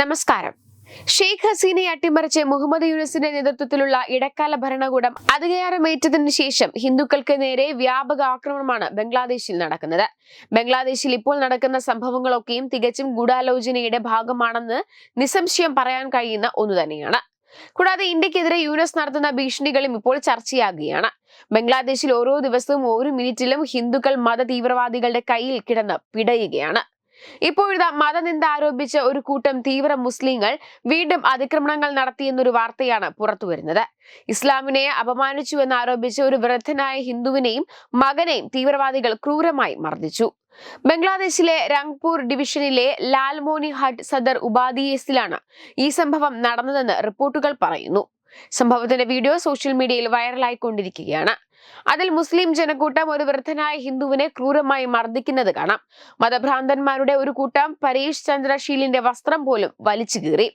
നമസ്കാരം. ഷെയ്ഖ് ഹസീനയെ അട്ടിമറിച്ച് മുഹമ്മദ് യൂനിസിന്റെ നേതൃത്വത്തിലുള്ള ഇടക്കാല ഭരണകൂടം അധികാരമേറ്റതിനു ശേഷം ഹിന്ദുക്കൾക്ക് നേരെ വ്യാപക ആക്രമണമാണ് ബംഗ്ലാദേശിൽ നടക്കുന്നത്. ബംഗ്ലാദേശിൽ ഇപ്പോൾ നടക്കുന്ന സംഭവങ്ങളൊക്കെയും തികച്ചും ഗൂഢാലോചനയുടെ ഭാഗമാണെന്ന് നിസ്സംശയം പറയാൻ കഴിയുന്ന ഒന്നു തന്നെയാണ്. കൂടാതെ ഇന്ത്യക്കെതിരെ യുനസ് നടത്തുന്ന ഭീഷണികളും ഇപ്പോൾ ചർച്ചയാകുകയാണ്. ബംഗ്ലാദേശിൽ ഓരോ ദിവസവും ഓരോ മിനിറ്റിലും ഹിന്ദുക്കൾ മത തീവ്രവാദികളുടെ കയ്യിൽ കിടന്ന് പിടയുകയാണ്. ഇപ്പോഴിതാ മതനിന്ദ ആരോപിച്ച ഒരു കൂട്ടം തീവ്ര മുസ്ലിങ്ങൾ വീണ്ടും അതിക്രമണങ്ങൾ നടത്തിയെന്നൊരു വാർത്തയാണ് പുറത്തുവരുന്നത് ഇസ്ലാമിനെ അപമാനിച്ചു എന്ന് ആരോപിച്ച് ഒരു വൃദ്ധനായ ഹിന്ദുവിനെയും മകനെയും തീവ്രവാദികൾ ക്രൂരമായി മർദ്ദിച്ചു. ബംഗ്ലാദേശിലെ രംഗ്പൂർ ഡിവിഷനിലെ ലാൽമോനി ഹട്ട് സദർ ഉപാധിയേസിലാണ് ഈ സംഭവം നടന്നതെന്ന് റിപ്പോർട്ടുകൾ പറയുന്നു. സംഭവത്തിന്റെ വീഡിയോ സോഷ്യൽ മീഡിയയിൽ വൈറലായിക്കൊണ്ടിരിക്കുകയാണ്. അതിൽ മുസ്ലിം ജനക്കൂട്ടം ഒരു വൃദ്ധനായ ഹിന്ദുവിനെ ക്രൂരമായി മർദ്ദിക്കുന്നത് കാണാം. മതഭ്രാന്തന്മാരുടെ ഒരു കൂട്ടം പരീഷ് ചന്ദ്രശീലിന്റെ വസ്ത്രം പോലും വലിച്ചു കീറി.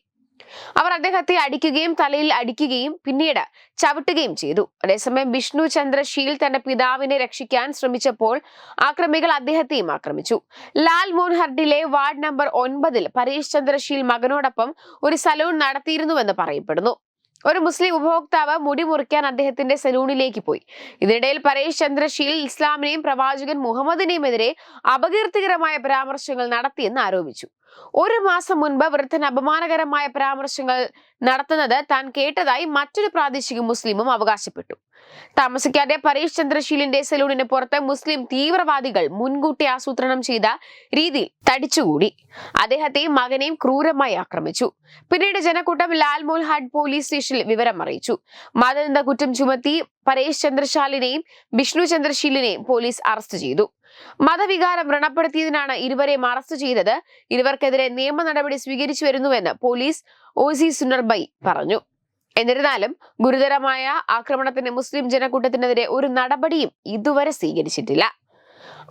അവർ അദ്ദേഹത്തെ അടിക്കുകയും തലയിൽ അടിക്കുകയും പിന്നീട് ചവിട്ടുകയും ചെയ്തു. അതേസമയം വിഷ്ണു ചന്ദ്രശീൽ തന്റെ പിതാവിനെ രക്ഷിക്കാൻ ശ്രമിച്ചപ്പോൾ ആക്രമികൾ അദ്ദേഹത്തെയും ആക്രമിച്ചു. ലാൽ മോൻഹർഡിലെ വാർഡ് നമ്പർ ഒൻപതിൽ പരീഷ് ചന്ദ്രശീൽ മകനോടൊപ്പം ഒരു സലൂൺ നടത്തിയിരുന്നുവെന്ന് പറയപ്പെടുന്നു. ഒരു മുസ്ലിം ഉപഭോക്താവ് മുടി മുറിക്കാൻ അദ്ദേഹത്തിന്റെ സലൂണിലേക്ക് പോയി. ഇതിനിടയിൽ പരേഷ് ചന്ദ്രശീൽ ഇസ്ലാമിനെയും പ്രവാചകൻ മുഹമ്മദിനെയും എതിരെ അപകീർത്തികരമായ പരാമർശങ്ങൾ നടത്തിയെന്ന് ആരോപിച്ചു. ഒരു മാസം മുൻപ് വൃദ്ധൻ അപമാനകരമായ പരാമർശങ്ങൾ നടത്തുന്നത് താൻ കേട്ടതായി മറ്റൊരു പ്രാദേശിക മുസ്ലിമും അവകാശപ്പെട്ടു. താമസിക്കാതെ പരീഷ് ചന്ദ്രശീലിന്റെ സലൂണിന് പുറത്ത് മുസ്ലിം തീവ്രവാദികൾ മുൻകൂട്ടി ആസൂത്രണം ചെയ്ത രീതിയിൽ തടിച്ചുകൂടി. അദ്ദേഹത്തെയും മകനെയും ക്രൂരമായി ആക്രമിച്ചു. പിന്നീട് ജനക്കൂട്ടം ലാൽമോൽ ഹാഡ് പോലീസ് സ്റ്റേഷനിൽ വിവരം അറിയിച്ചു. മതനിന്ദ കുറ്റം ചുമത്തി പരേഷ് ചന്ദ്രശാലിനെയും വിഷ്ണു ചന്ദ്രശീലിനെയും പോലീസ് അറസ്റ്റ് ചെയ്തു. മതവികാരം വ്രണപ്പെടുത്തിയതിനാണ് ഇരുവരെയും അറസ്റ്റ് ചെയ്തത്. ഇരുവർക്കെതിരെ നിയമ നടപടി സ്വീകരിച്ചു വരുന്നുവെന്ന് പോലീസ് ഒ സി സുനർബൈ പറഞ്ഞു. എന്നിരുന്നാലും ഗുരുതരമായ ആക്രമണത്തിന് മുസ്ലിം ജനക്കൂട്ടത്തിനെതിരെ ഒരു നടപടിയും ഇതുവരെ സ്വീകരിച്ചിട്ടില്ല.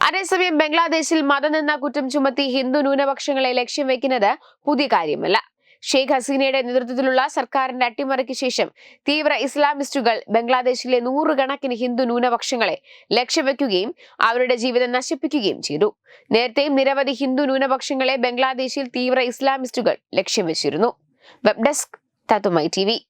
അതേസമയം ബംഗ്ലാദേശിൽ മതനിന്ന കുറ്റം ചുമത്തി ഹിന്ദു ന്യൂനപക്ഷങ്ങളെ ലക്ഷ്യം വെക്കുന്നത് പുതിയ കാര്യമല്ല. ഷെയ്ഖ് ഹസീനയുടെ നേതൃത്വത്തിലുള്ള സർക്കാരിന്റെ അട്ടിമറിക്ക് ശേഷം തീവ്ര ഇസ്ലാമിസ്റ്റുകൾ ബംഗ്ലാദേശിലെ നൂറുകണക്കിന് ഹിന്ദു ന്യൂനപക്ഷങ്ങളെ ലക്ഷ്യവെക്കുകയും അവരുടെ ജീവിതം നശിപ്പിക്കുകയും ചെയ്തു. നേരത്തെയും നിരവധി ഹിന്ദു ന്യൂനപക്ഷങ്ങളെ ബംഗ്ലാദേശിൽ തീവ്ര ഇസ്ലാമിസ്റ്റുകൾ ലക്ഷ്യം വെച്ചിരുന്നു. വെബ് ഡെസ്ക് തത്തുമൈ ടി